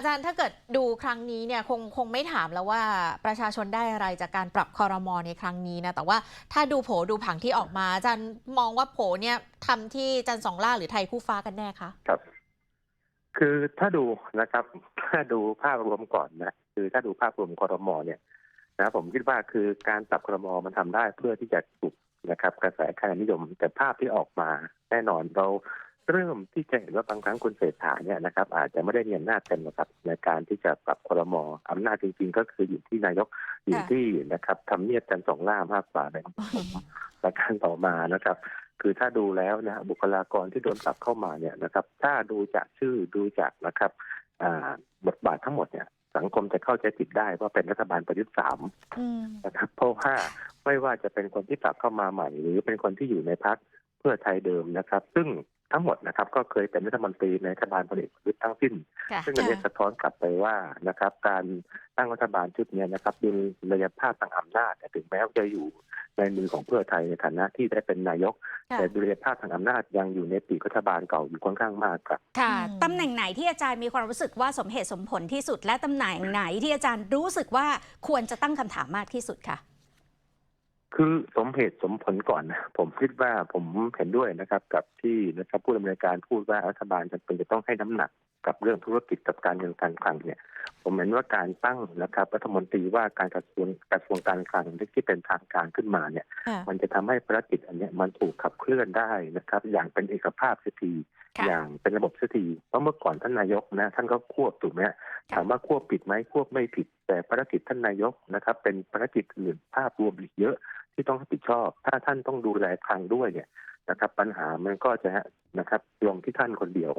อาจารย์ถ้าเกิดดูครั้งนี้เนี่ยคงคงไม่ถามแล้วว่าประชาชนได้อะไรจากการปรับคอรมอในครั้งนี้นะแต่ว่าถ้าดูโผดูผังที่ออกมาอาจารย์มองว่าโผเนี่ยทำที่จันสองล่าหรือไทยคู่ฟ้ากันแน่คะครับ คือถ้าดูนะครับ ถ้าดูภาพรวมก่อนนะคือถ้าดูภาพรวมคอรมอเนี่ยนะผมคิดว่าคือการปรับคอรมอมันทำได้เพื่อที่จะปลุกนะครับ กระแสคะแนนนิยมแต่ภาพที่ออกมาแน่นอนเรา เริ่มที่จะเห็นว่าบางครั้งคุณเศรษฐาเนี่ยนะครับ อาจจะไม่ได้มีอำนาจเต็มนะครับในการที่จะปรับคอรมออำนาจจริง ๆ ก็คืออยู่ที่นายกอยู่ที่นะครับทำเนียบจันทร์สองล่ามากกว่านะครับประการต่อมานะครับ คือถ้าดูแล้วนะบุคลากรที่โดนปรับเข้ามาเนี่ยนะครับ ถ้าดูจากชื่อดูจากนะครับบทบาททั้งหมดเนี่ยสังคมจะเข้าใจผิดได้ว่าเป็นรัฐบาลประยุทธ์สามนะครับเพราะว่าไม่ว่าจะเป็นคนที่ปรับเข้ามาใหม่ หรือเป็นคนที่อยู่ในพักเพื่อไทยเดิมนะครับ ซึ่ง ทั้งหมดนะครับก็เคยเป็นรัฐมนตรีในรัฐบาลพลเอกประยุทธ์ทั้งสิ้นค่ะซึ่งอันนี้สะท้อนกลับไปว่านะครับการตั้งรัฐบาลชุดเนี้นะครับดุลยภาพทางอำนาจเนี่ยถึงแม้ว่าจะอยู่ในมือของเพื่อไทยในฐานะที่ได้เป็นนายกค่ะแต่ดุลยภาพทางอำนาจยังอยู่ในปีกรัฐบาลเก่าอยู่ค่อนข้างมากครับค่ะอืมตำแหน่งไหนที่อาจารย์มีความรู้สึกว่าสมเหตุสมผลที่สุด และตำแหน่งไหนที่อาจารย์รู้สึกว่าควรจะตั้งคำถามมากที่สุดค่ะ คือสมเหตุสมผลก่อนนะผมคิดว่าผมเห็นด้วยนะครับ กับที่นะครับผู้ดำเนินการพูดว่ารัฐบาลจำเป็นจะต้องให้น้ำหนักกับเรื่องธุรกิจกับการเงินการคลังเนี่ย ผมเห็นว่าการตั้งนะครับรัฐมนตรีว่าการกระทรวงกระทรวงการคลังที่เป็นทางการขึ้นมาเนี่ยค่ะมันจะทำให้ภารกิจอันเนี้ยมันถูกขับเคลื่อนได้นะครับ อย่างเป็นเอกภาพเสียทีค่ะอย่างเป็นระบบเสียทีเพราะเมื่อก่อนท่านนายกนะท่านก็ควบถูกไหมฮะถามว่าควบผิดไหมควบไม่ผิด แต่ภารกิจท่านนายกนะครับ เป็นภารกิจอื่นภาพรวมอีกเยอะ ที่ต้องรับผิดชอบ ถ้าท่านต้องดูแลคลังด้วยเนี่ยนะครับ ปัญหามันก็จะนะครับลงที่ท่านคนเดียว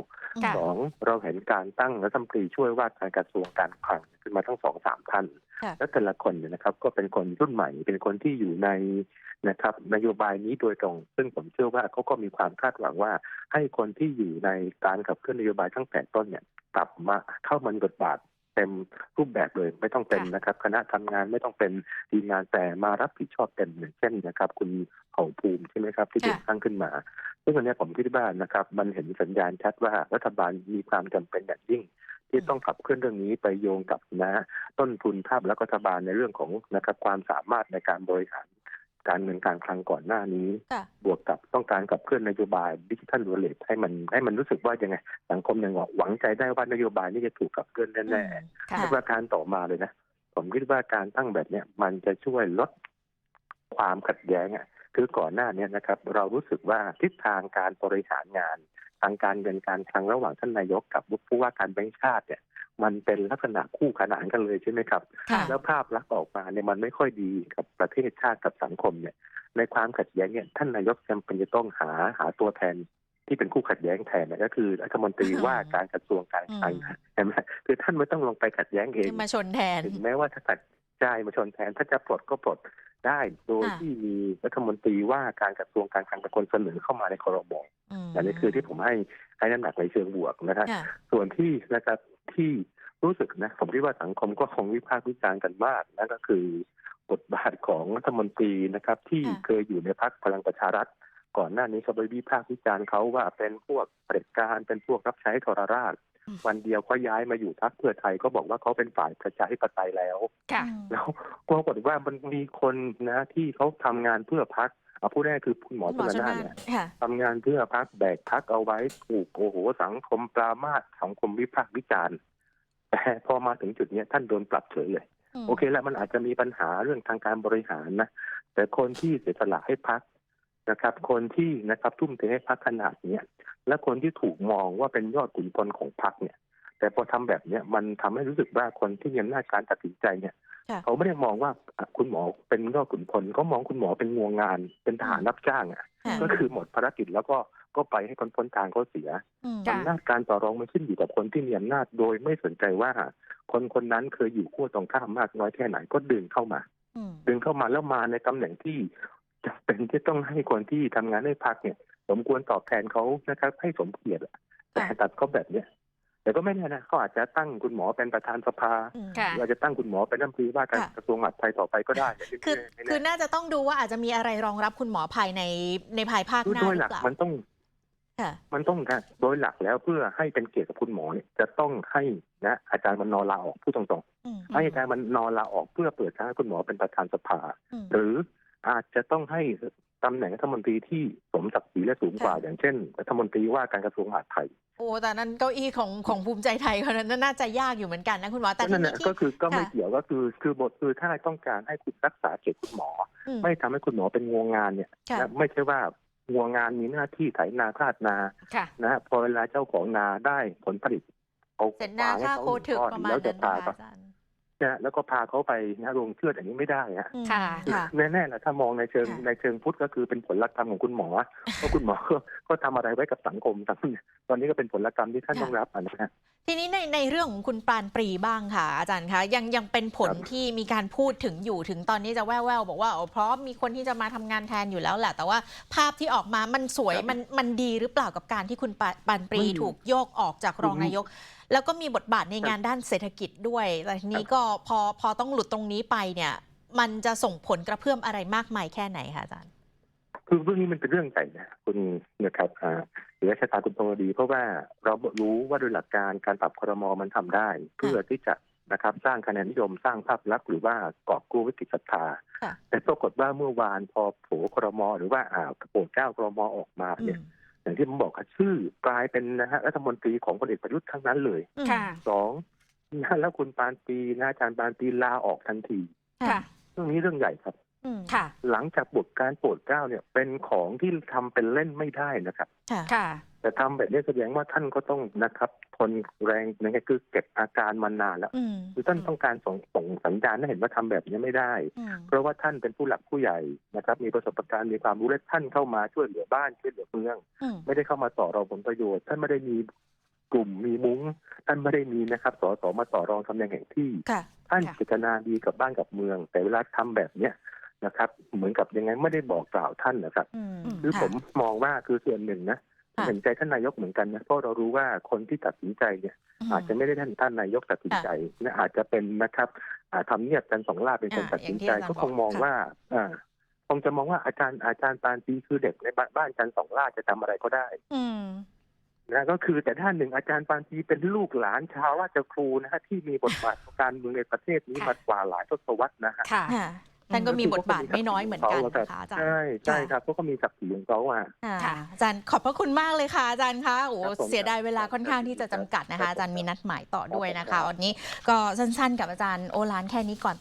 ค่ะสองเราเห็นการตั้งรัฐมนตรีช่วยว่าการกระทรวงการคลังขึ้นมาทั้งสองสามท่านค่ะและแต่ละคนเนี่ยนะครับ ก็เป็นคนรุ่นใหม่ เป็นคนที่อยู่ในนะครับนโยบายนี้โดยตรง ซึ่งผมเชื่อว่าเขาก็มีความคาดหวังว่า ให้คนที่อยู่ในการขับเคลื่อนนโยบายตั้งแต่ต้นเนี่ยกลับมาเข้ามันบทบาทเต็มรูปแบบเลยไม่ต้องเป็นค่ะนะครับ คณะทำงานไม่ต้องเป็นทีมงานแต่มารับผิดชอบเต็มอย่างเช่นนะครับ คุณเผ่าภูมิใช่ไหมครับ ที่ถูกค่ะตั้งขึ้นมาซึ่งอันเนี้ยผมคิดว่านะครับ มันเห็นสัญญาณชัดว่ารัฐบาลมีความจำเป็นอย่างยิ่งที่ต้องขับเคลื่อนเรื่องนี้ไปโยงกับนะต้นทุนภาพและรัฐบาลในเรื่องของนะครับความสามารถในการบริหาร การเงินการคลังก่อนหน้านี้ค่ะบวกกับต้องการขับเคลื่อนนโยบายดิจิทัลวอลเล็ตให้มันให้มันรู้สึกว่ายังไง สังคมยังหวังใจได้ว่านโยบายนี้จะถูกขับเคลื่อนแน่ค่ะๆและประการต่อมาเลยนะ ผมคิดว่าการตั้งแบบเนี้ยมันจะช่วยลดความขัดแย้งอะคือก่อนหน้าเนี้นะครับ เรารู้สึกว่าทิศทางการบริหารงาน ทางการเงินการคลังระหว่างท่านนายกกับผู้ว่าการแบงก์ชาติเนี่ย มันเป็นลักษณะคู่ขนานกันเลยใช่ไหมครับค่ะแล้วภาพลักษณ์ออกมาเนี่ยมันไม่ค่อยดีกับประเทศชาติกับสังคมเนี่ย ในความขัดแย้งเนี่ยท่านนายกจำเป็นจะต้องหาหาตัวแทนที่เป็นคู่ขัดแย้งแทนเนี่ยก็คือรัฐมนตรีอืมว่าการกระทรวงการคลังอืมใช่ไหมคือท่านไม่ต้องลงไปขัดแย้งเองที่มาชนแทนถึงแม้ว่าถ้าตัดใจมาชนแทน ถ้าจะปลดก็ปลดได้โดยค่ะที่มีรัฐมนตรีว่าการกระทรวงการคลังเป็นคนเสนอเข้ามาในครมม อันนี้คือที่ผมให้ให้น้ำหนักในเชิงบวกนะครับค่ะส่วนที่นะครับที่รู้สึกนะผมคิดว่าสังคมก็คงวิพากษ์วิจารณ์กันมากนั่นก็คือบทบาทของรัฐมนตรีนะครับ ที่ค่ะเคยอยู่ในพรรคพลังประชารัฐ ก่อนหน้านี้เขาไปวิพากษ์วิจารณ์เขาว่าเป็นพวกเผด็จการเป็นพวกรับใช้ทรราช วันเดียวก็ย้ายมาอยู่พรรคเพื่อไทยก็บอกว่าเขาเป็นฝ่ายประชาธิปไตยแล้วค่ะแล้วก็ปรากฏว่ามันมีคนนะที่เขาทำงานเพื่อพรรค เอาพูดง่ายๆคือคุณหมอคุณหชมอชนลนานน่านเนี่ยค่ะทำงานเพื่อพักแบกพักเอาไว้ถูกโอ้โหสังคมปรามาสสังคมวิพากษ์วิจารณ์แต่พอมาถึงจุดเนี้ยท่านโดนปรับเฉยเลยมโอเคแล้วมันอาจจะมีปัญหาเรื่องทางการบริหารนะแต่คนที่เสียสละให้พักนะครับ คนที่นะครับทุ่มเทให้พักขนาดเนี้ยและคนที่ถูกมองว่าเป็นยอดขุนพลของพักเนี่ย แต่พอทำแบบเนี้ยมันทำให้รู้สึกว่าคนที่มีอำนาจการตัดสินใจเนี่ยค่ะ เขาไม่ได้มองว่าอะคุณหมอเป็นยอดขุนพลเขามองคุณหมอเป็นงวงงาน เป็นทหารรับจ้างอะค่ะก็คือหมดภารกิจแล้วก็ก็ไปให้คนพ้นทางเขาเสียอืมค่ะอำนาจการต่อรองมันขึ้นอยู่กับคนที่มีอำนาจโดยไม่สนใจว่า คนคนนั้นเคยอยู่ขั้วตรงข้ามมากน้อยแค่ไหนก็ดึงเข้ามาอืมดึงเข้ามาแล้วมาในตำแหน่งที่จำเป็นที่ต้องให้คนที่ทำงานให้พักเนี่ย สมควรตอบแทนเขานะครับให้สมเกียรติอะแต่ตัดเขาแบบเนี้ย แต่ก็ไม่แน่นะเขาอาจจะตั้งคุณหมอเป็นประธานสภาอืมค่ะหรืออาจจะตั้งคุณหมอเป็นรัฐมนตรีว่าการค่ะกระทรวงมหาดไทยต่อไปก็ได้ คือไม่แน่คือน่าจะต้องดูว่าอาจจะมีอะไรรองรับคุณหมอภายในในภายภาคคือหน้าโดหยรืหลัอกเปล่ามันต้องค่ะมันต้องการโดยหลักแล้วเพื่อให้เป็นเกียรติกับคุณหมอเนี่ยจะต้องให้นะอาจารย์มันนอลาออกพูดตรงอืมๆให้อาจารย์มันนอลาออกเพื่อเปิดทางให้คุณหมอเป็นประธานสภาอืมหรืออาจจะต้องให้ ตำแหน่งรัฐมนตรีที่สมศักดิ์ศรีและสูงกว่าค่ะอย่างเช่นรัฐมนตรีว่าการกระทรวงมหาดไทยโอ้แต่นั้นเก้าอี้ของของภูมิใจไทยเขานั้นน่าจะยากอยู่เหมือนกันนะคุณหมอแต่ทีนั่นนี้แหละที่ก็คือก็ไม่ค่ะเกี่ยวก็คือคือบทคือถ้าต้องการให้คุณรักษาเกียรติคุณหมออืมไม่ทำให้คุณหมอเป็นงวงงานเนี่ยค่ะนะไม่ใช่ว่างัวงานมีหน้าที่ไถนาคลาดนาค่ะนะฮะพอเวลาเจ้าของนาได้ผลผลิตเอาเสร็จนาให้ค่าเขาโคถึกก้อนประมาณแล้วจะนั้นพานะคะเขาอาจารย์ นะแล้วก็พาเขาไปนะลงเชื่อดอย่างนี้ไม่ได้ฮะอืมค่ะค่ะ แน่ๆแหละถ้ามองในเชิงค่ะ ในเชิงพุทธก็คือเป็นผลลัพธ์ของคุณหมอเพราะคุณหมอก็ก็ทำอะไรไว้กับสังคมทั้งตอนนี้ก็เป็นผลกรรมที่ท่านต้องรับอะนะฮะ ทีนี้ในในเรื่องของคุณปรานปรีบ้างค่ะ อาจารย์คะยังยังเป็นผลครับที่มีการพูดถึงอยู่ถึงตอนนี้จะแว่วๆบอกว่าโอ้พร้อมมีคนที่จะมาทำงานแทนอยู่แล้วแหละแต่ว่าภาพที่ออกมามันสวยครับมันมันดีหรือเปล่ากับการที่คุณปาปรานปรีไม่ถูกโยกออกจากรองอืม นายก แล้วก็มีบทบาทในครับงานด้านเศรษฐกิจด้วย แต่ทีนี้ครับก็พอพอต้องหลุดตรงนี้ไปเนี่ย มันจะส่งผลกระเพื่อมอะไรมากมายแค่ไหนคะอาจารย์ คือเรื่องนี้มันเป็นเรื่องใหญ่นะคุณนะครับอ่าหรือชะตาคุณโตดี เพราะว่าเรารู้ว่าโดยหลักการการปรับครมมันทำได้ เพื่อที่จะนะครับสร้างคะแนนนิยมสร้างภาพลักษณ์หรือว่ากอบกู้วิกฤตศรัทธาค่ะแต่ปรากฏว่าเมื่อวานพอโผครมหรือว่าอ่าโปรดเกล้าครมออกมาอืเนี่ยม อย่างที่ผมบอกค่ะชื่อกลายเป็นนะฮะรัฐมนตรีของพลเอกประยุทธ์ทั้งนั้นเลยอืมค่ะสองนะแล้วคุณปานปีนะอาจารย์ปานปีลาออกทันทีค่ะเรื่องนี้เรื่องใหญ่ครับอืมค่ะ หลังจากบทการโปรดเกล้าเนี่ยเป็นของที่ทำเป็นเล่นไม่ได้นะครับ ค่ะค่ะ แต่ทำแบบนี้แสดงว่าท่านก็ต้องนะครับทนแรงนั่นคือเก็บอาการมานานแล้วอืมคือท่านต้องการส่งส่งสัญญาณให้เห็นว่าทำแบบนี้ไม่ได้อืมเพราะว่าท่านเป็นผู้หลักผู้ใหญ่นะครับ มีประสบการณ์มีความรู้และท่านเข้ามาช่วยเหลือบ้านช่วยเหลือเมืองอืมไม่ได้เข้ามาต่อรองผลประโยชน์ ท่านไม่ได้มีกลุ่มมีมุ้ง ท่านไม่ได้มีนะครับสสมาต่อรองตำแหน่งแห่งที่ค่ะท่านค่ะเจตนาดีกับบ้านกับเมือง แต่เวลาทำแบบเนี้ยนะครับ เหมือนกับยังไงไม่ได้บอกกล่าวท่านนะครับอืมคือค่ะผมมองว่าคือส่วนหนึ่งนะค่ะ เห็นใจท่านนายกเหมือนกันนะเพราะเรารู้ว่าคนที่ตัดสินใจเนี่ย อาจจะไม่ได้ท่านท่านนายกตัดสินใจนะอาจจะเป็นนะครับอ่าทำเนียบกันสองล่าเป็นคนอ่าตัดสินใจอย่างที่อาจารย์ก็คงมองบอกค่ะว่าอ่าคงจะมองว่าอาจารย์อาจารย์ปานปีคือเด็กในบ้านบ้านกันสองล่าจะทำอะไรก็ได้ อืมนะก็คือแต่ด้านหนึ่งอาจารย์ปานปีเป็นลูกหลานชาวราชครูนะฮะที่มีบทบาทของการเมืองในประเทศนี้ค่ะมากว่าหลายทศวรรษนะฮะค่ะค่ะ ท่านก็มีบทบาทไม่น้อยเหมือนกันนะคะอาจารย์ใช่ใช่ครับเพราะเขามีศักดิ์ศรีของเขาอะค่ะค่ะอาจารย์ขอบพระคุณมากเลยค่ะอาจารย์คะโอ้ครับผมเสียดายเวลาค่อนข้างที่จะจำกัดนะครัคะบผมอาจารย์มีนัดหมายต่อด้วยนะครัคะบวันนี้ก็สั้นๆ กับอาจารย์โอลานแค่นี้ก่อน